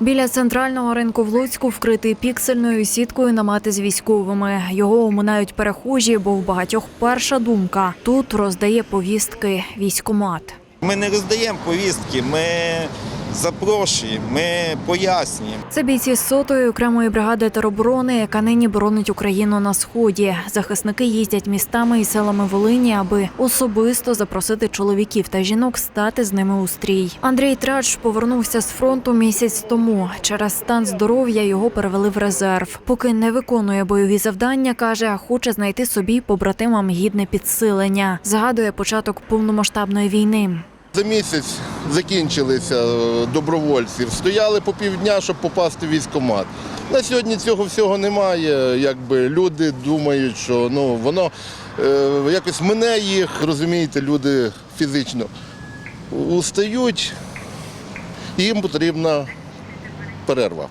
Біля центрального ринку в Луцьку вкритий піксельною сіткою намати з військовими. Його оминають перехожі, бо в багатьох перша думка тут роздає повістки військомат. Ми не роздаємо повістки, ми запрошуємо, ми пояснюємо. Це бійці сотої окремої бригади тероборони, яка нині боронить Україну на сході. Захисники їздять містами і селами Волині, аби особисто запросити чоловіків та жінок стати з ними у стрій. Андрій Трач повернувся з фронту місяць тому. Через стан здоров'я його перевели в резерв. Поки не виконує бойові завдання, каже, хоче знайти собі побратимам гідне підсилення. Згадує початок повномасштабної війни. За місяць закінчилися е, добровольці. Стояли по півдня, щоб попасти в військкомат. На сьогодні цього всього немає. Якби люди думають, що ну воно е, якось мене їх, розумієте, люди фізично устають, їм потрібна перерва.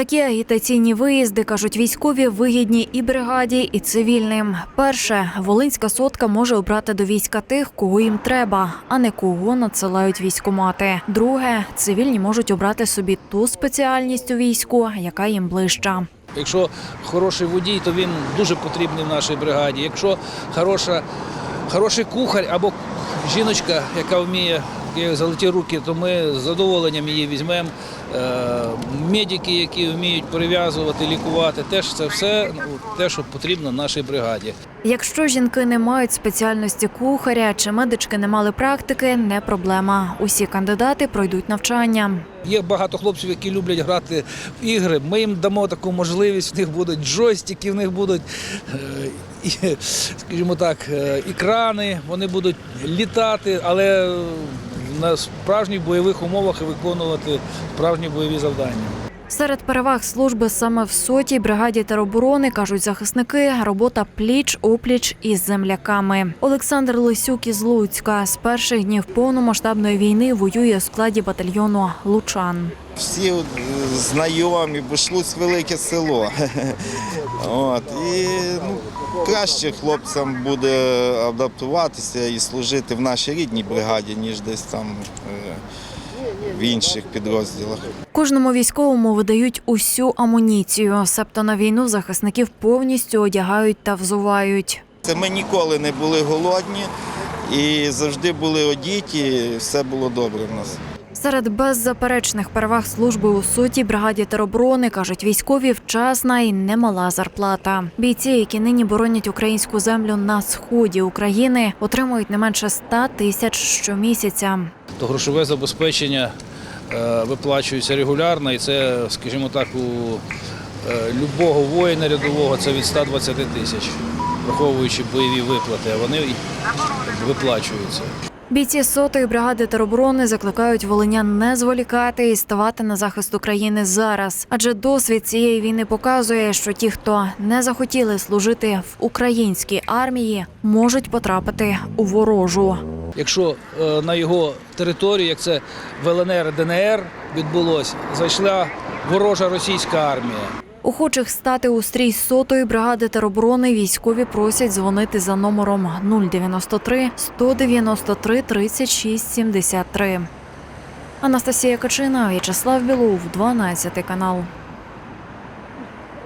Такі агітаційні виїзди, кажуть військові, вигідні і бригаді, і цивільним. Перше, Волинська сотка може обрати до війська тих, кого їм треба, а не кого надсилають військомати. Друге, цивільні можуть обрати собі ту спеціальність у війську, яка їм ближча. Якщо хороший водій, то він дуже потрібний в нашій бригаді. Якщо хороша, хороший кухар або жіночка, яка вміє золоті руки, то ми з задоволенням її візьмемо. Е, Медики, які вміють перев'язувати, лікувати, теж це все ну, те, що потрібно нашій бригаді. Якщо жінки не мають спеціальності кухаря чи медички не мали практики, не проблема. Усі кандидати пройдуть навчання. Є багато хлопців, які люблять грати в ігри. Ми їм дамо таку можливість. В них будуть джойстики, в них будуть, е, скажімо так, е, екрани, вони будуть літати, але на справжніх бойових умовах і виконувати справжні бойові завдання. Серед переваг служби саме в сотій бригаді тероборони кажуть захисники. Робота пліч опліч із земляками. Олександр Лисюк із Луцька з перших днів повномасштабної війни воює у складі батальйону Лучан. Всі е, знайомі, бо Шлуць велике село. От. І ну, краще хлопцям буде адаптуватися і служити в нашій рідній бригаді, ніж десь там е, в інших підрозділах. Кожному військовому видають усю амуніцію. Себто на війну захисників повністю одягають та взувають. Це ми ніколи не були голодні і завжди були одіті, все було добре в нас. Серед беззаперечних переваг служби у суті бригаді тероборони кажуть військові вчасна і немала зарплата. Бійці, які нині боронять українську землю на сході України, отримують не менше 100 тисяч щомісяця. То грошове забезпечення е, виплачується регулярно, і це, скажімо так, у е, любого воїна рядового це від 120 тисяч, враховуючи бойові виплати, а вони виплачуються. Бійці сотої бригади тероборони закликають волинян не зволікати і ставати на захист України зараз. Адже досвід цієї війни показує, що ті, хто не захотіли служити в українській армії, можуть потрапити у ворожу. Якщо е, на його територію, як це в ЛНР ДНР відбулося, зайшла ворожа російська армія. Охочих стати у стрій сотої бригади тероборони військові просять дзвонити за номером 093 193 36 73. Анастасія Качина, В'ячеслав Білов, 12 канал.